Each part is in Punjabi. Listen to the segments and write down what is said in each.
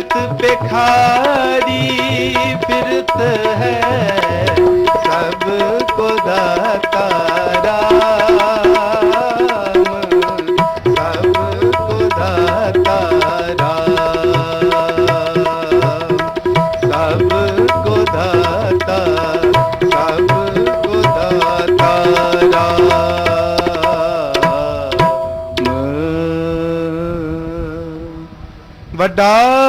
ਜਗਤ ਪੇਖਾਰੀ ਫਿਰਤ ਹੈ ਸਭ ਕੋ ਦਾਤਾ ਰਾਮ ਸਭ ਕੋ ਦਾਤਾ ਰਾਮ ਸਭ ਕੋ ਦਾਤਾ ਸਭ ਕੋ ਦਾਤਾ ਰਾਮ ਵੱਡਾ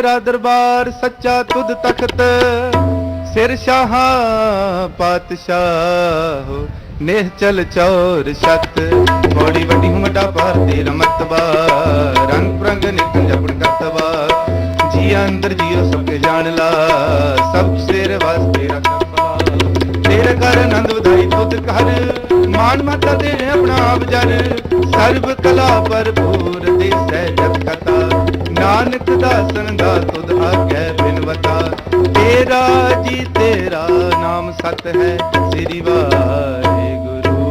ਤੇਰਾ ਦਰਬਾਰ ਸੱਚਾ ਤੁਧ ਤਖਤ। ਸਿਰ ਸ਼ਾਹਾਂ ਪਾਤਸ਼ਾਹ, ਨੇਹ ਚਲ ਚੌਰ ਛਤ। ਬੋੜੀ ਵੱਡੀ ਹੂੰ ਪਾਰ ਤੇਰਾ ਮਤਬਾ ਰੰਗ ਪ੍ਰੰਗ ਨਿਕਲ ਜਪਣ ਕਰਤਵਾ ਜੀ ਅੰਦਰ ਜੀਓ ਸਭ ਕੇ ਜਾਣ ਲਾ ਸਭ ਸਿਰ ਵਾਸਤੇ ਰੱਖਵਾ ਤੇਰੇ ਕਰ ਆਨੰਦ ਵਧਾਈ ਤੁਧ ਕਰ ਮਾਨ ਮਾਤਾ ਦੇ ਆਪਣਾ ਆਪ ਜਰ ਸਰਬ ਕਲਾ ਭਰਪੂਰ ਦੇ ਸਹਿਜਤ ਕਥਾ ਨਾਨਕ ਦਾਸਨ ਦਾ ਤੁਧ ਆਗੈ ਬਿਨਵਤਾ ਤੇਰਾ ਜੀ, ਤੇਰਾ ਨਾਮ ਸਤ ਹੈ ਸ੍ਰੀ ਵਾਹਿਗੁਰੂ।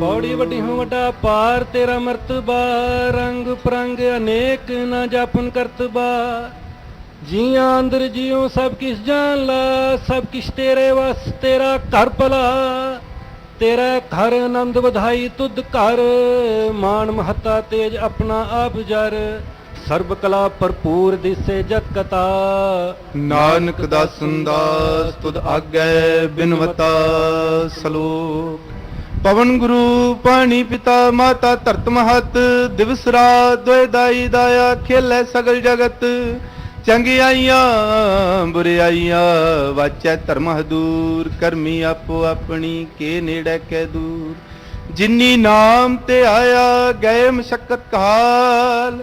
ਪੌੜੀ ਵੱਡੀ ਹੂੰ ਵੱਡਾ ਪਾਰ, ਤੇਰਾ ਮਰਤਬਾ ਰੰਗ ਪ੍ਰੰਗ ਅਨੇਕ ਨਾ ਜਾਪਨ ਕਰਤਬਾ ਜੀਆਂ ਅੰਦਰ ਜਿਉ, ਸਭ ਕਿਸ ਜਾਣ ਲਾ। ਸਭ ਕਿਸ਼ ਤੇਰੇ ਵਸ, ਤੇਰਾ ਘਰ ਭਲਾ। ਤੇਰਾ ਘਰ ਆਨੰਦ ਵਧਾਈ, ਤੁਧ ਘਰ। ਮਾਨ ਮਹੱਤਾ ਤੇਜ ਆਪਣਾ ਆਪ ਜਰ। ਸਰਬ ਕਲਾ ਭਰਪੂਰ ਦਿਸੇ ਜਗ ਕਤਾ ਨਾਨਕ ਦਾ ਦਾਸ ਤੁਧ ਆਗੈ ਬਿਨਵਤਾ ਸਲੋਕ। ਪਵਨ ਗੁਰੂ ਪਾਣੀ ਪਿਤਾ ਮਾਤਾ ਧਰਤ ਮਹਤ, ਦਿਵਸ ਰਾਤ ਦੋਇ ਦਾਈ ਦਾਇਆ ਖੇਲੇ ਸਗਲ ਜਗਤ। ਚੰਗਿਆਈਆਂ ਬੁਰਿਆਈਆਂ ਵਾਚੈ ਧਰਮ ਹਦੂਰ, ਕਰਮੀ ਆਪੋ ਆਪਣੀ, ਕੇ ਨੇੜੇ ਕੈ ਦੂਰ। ਜਿਨੀ ਨਾਮ ਤੇ ਆਇਆ, ਗਏ ਮਸ਼ਕਤ ਕਾਲ।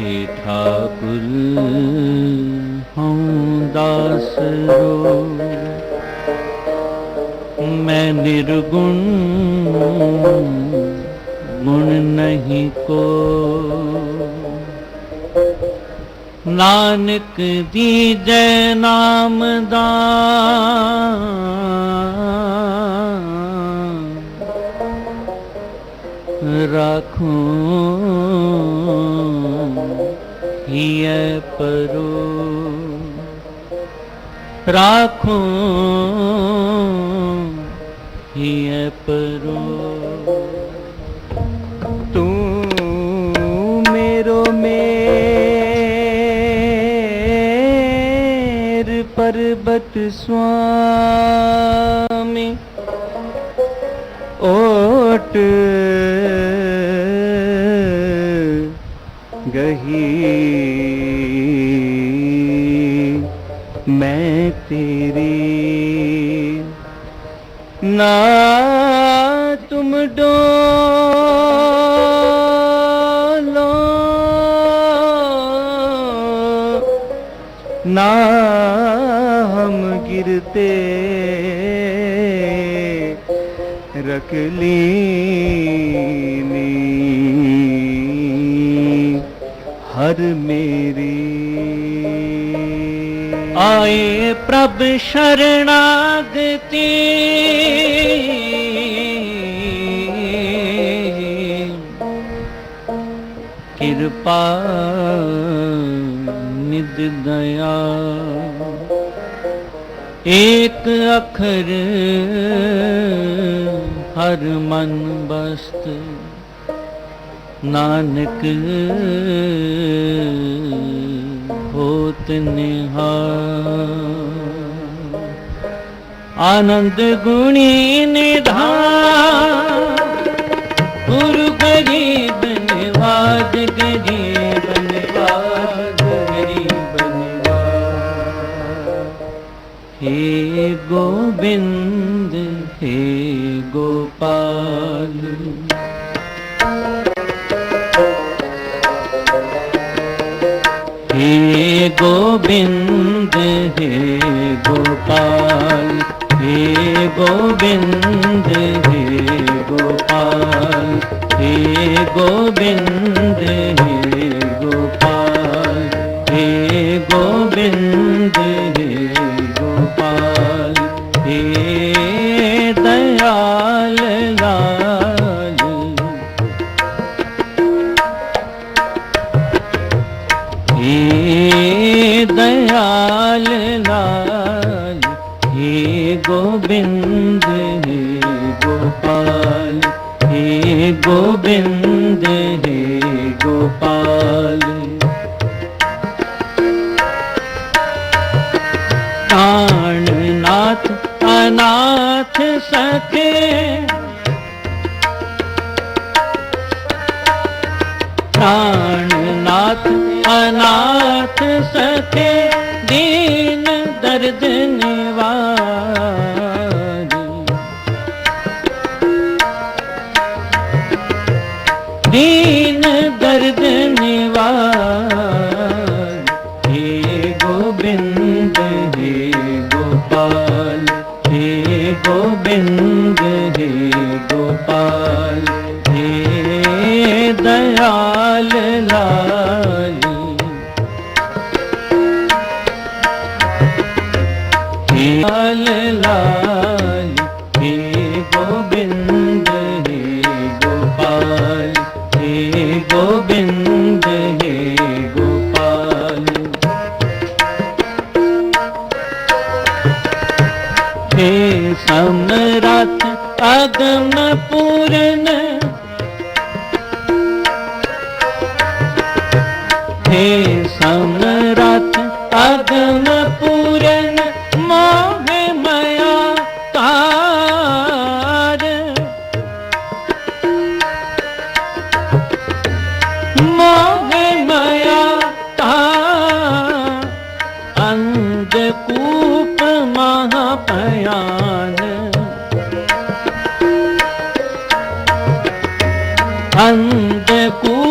ਹੇ ਠਾਕੁਰ, ਹਉ ਦਾਸ ਰੋ। ਮੈਂ ਨਿਰਗੁਣ, ਗੁਣ ਨਹੀਂ ਕੋ। ਨਾਨਕ ਦੀ ਜੈ ਨਾਮ ਦਾ ਰਾਖੋ ਹੀਏ ਪਰੋ। ਰਾਖੋ ਹੀਏ ਪਰੋ। ਤੂੰ ਮੇਰੋ ਮੇਰ ਪਰਬਤ ਸੁਆਮੀ। ਓਟ ਗਹੀ ਤੇਰੀ। ਨਾ ਤੁਮ ਡੋਲੋ। ਨਾ ਹਮ ਗਿਰਤੇ ਰਖ ਲੀਨੀ। ਹਰ ਮੇਰੀ ਆਏ ਪ੍ਰਭ ਸ਼ਰਣਾਗਤੀ। ਕਿਰਪਾ ਨਿਦ ਦਇਆ। ਏਕ ਅਖਰ ਹਰ ਮਨ ਬਸਤ ਨਾਨਕ ਹੋਤ ਨਿਹਾਲ ਆਨੰਦ ਗੁਣੀ ਨਿਧਾਨ। ਗੁਰੂ ਗਰੀਬ ਨਿਵਾਜ ਗਰੀਬ ਨਿਵਾਜ ਗਰੀਬ ਨਿਵਾਜ। ਹੇ ਗੋਬਿੰਦ हे गोविंद हे गोपाल हे गोविंद हे गोपाल हे गोविंद না ਗੋਬਿੰਦ ਹੈ ਗੋਪਾਲ ਹੇ ਸਮਰਥ ਅਗਮ ਪੂਰਨ ਹੇ ਸਮਰਥ ਅਗਮ ਰੂਪ ਮਹਾ ਭਿਆਨ। ਅੰਧ ਕੂ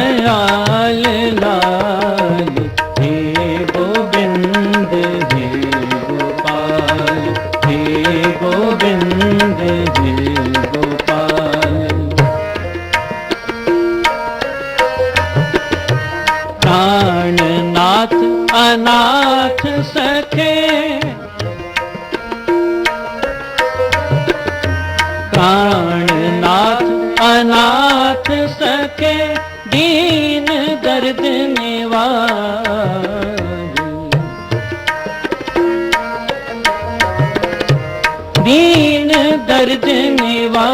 哎呀 ਦਰਦ ਨਿਵਾ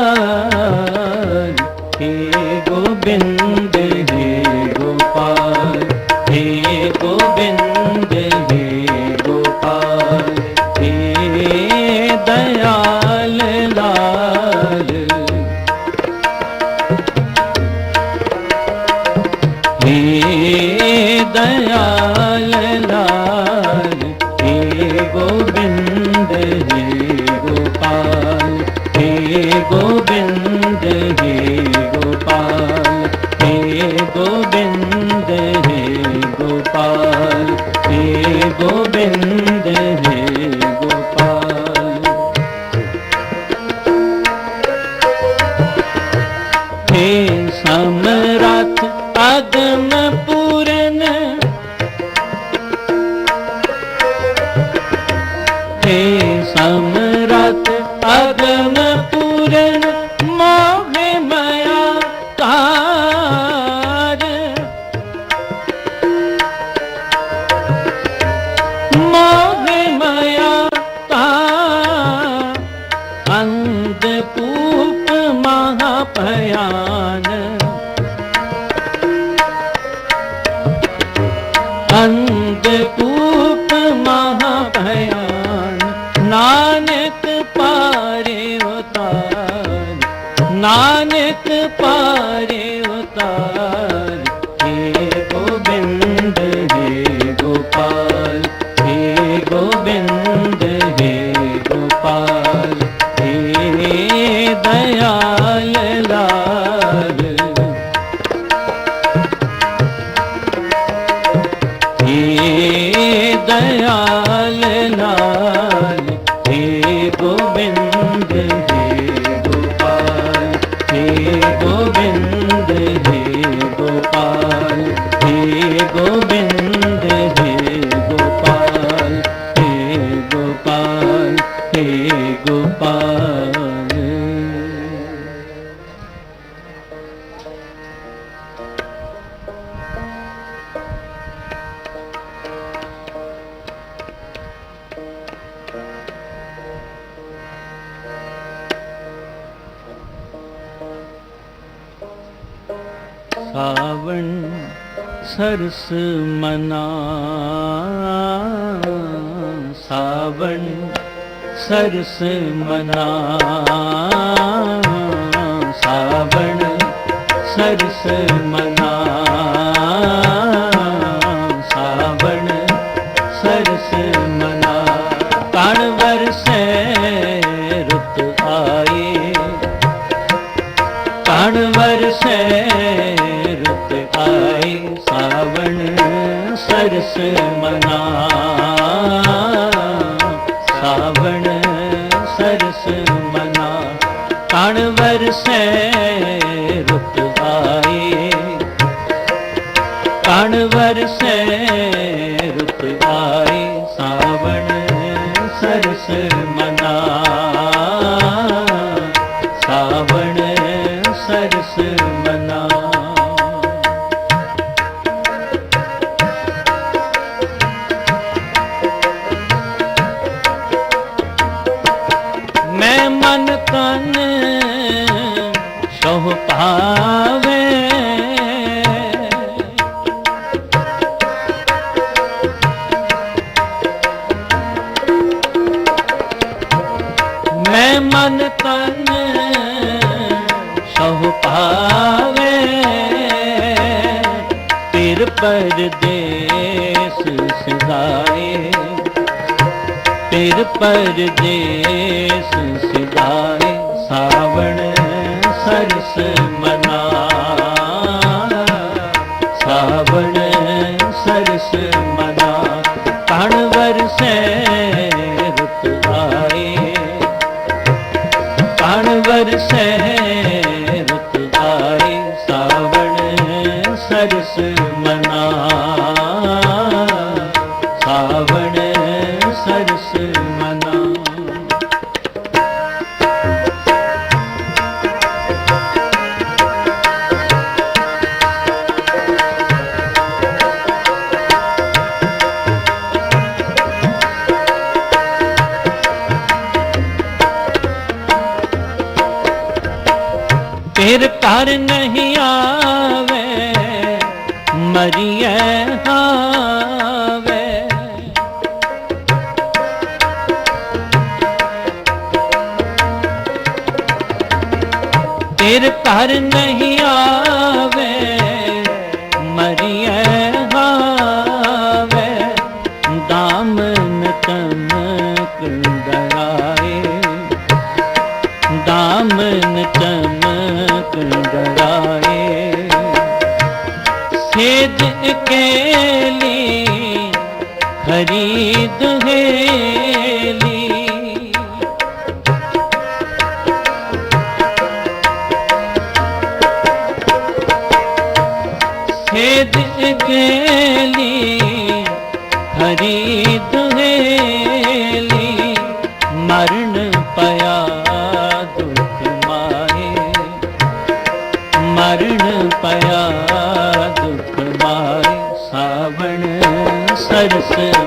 ਗੋਬਿੰਦ ਜੀ। Mom! सरस मना सावन सरस मना सावन सरस मना ਹਰਸ ਮਨਾ। ਸਾਵਣ ਸਰਸ ਮਨਾ। ਤਣ ਵਰਸੈ ਰੁੱਤ ਆਏ। ਤਣ ਵਰਸੈ ਤੇਰ ਪਰਦੇਸ ਸਿਧਾਏ ਸਾਵਣ ਸਰਸ ਮਨਾ ਘਰ ਨਹੀਂ ਆਵੇ ਮਰੀਏ ਹਾਵੇ। ਤੇਰ ਘਰ ਨਹੀਂ ਆਵੇ ਮਰੀਏ ਹਾਵੇ। ਦਾਮਨ ਚਮਕ ਡਰਾਏ ਸੇਜ ਇਕੇਲੀ ਖਰੀਦ ਹੈਲੀ ਸੇਜ ਇਕੇਲੀ ਖਰੀਦ ਹੈਲੀ ਮਰਨ ਪਿਆ ਦੁਖ ਮਾਏ ਮਰਨ ਸਰਸ